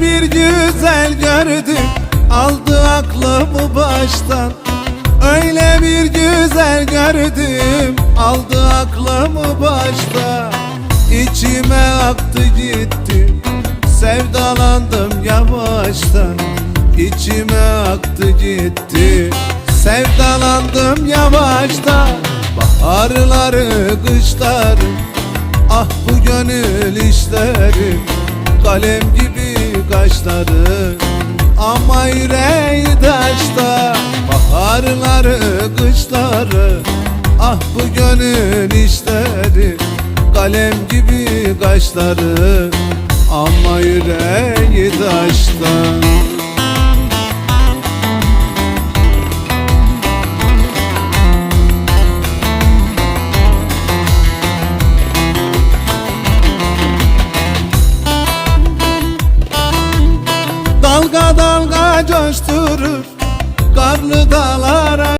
bir güzel gördüm Aldı aklımı baştan. Öyle bir güzel gördüm Aldı aklımı baştan. İçime aktı gitti Sevdalandım yavaştan. İçime aktı gitti Sevdalandım yavaştan. Baharları kışları Ah bu gönül işleri. Kalem gibi kaşları Ama yüreği taşta Baharları kışları. Ah bu gönül işleri Kalem gibi kaşları. Ama yüreği taşta Dalga dalga coşturur. Karlı dağlara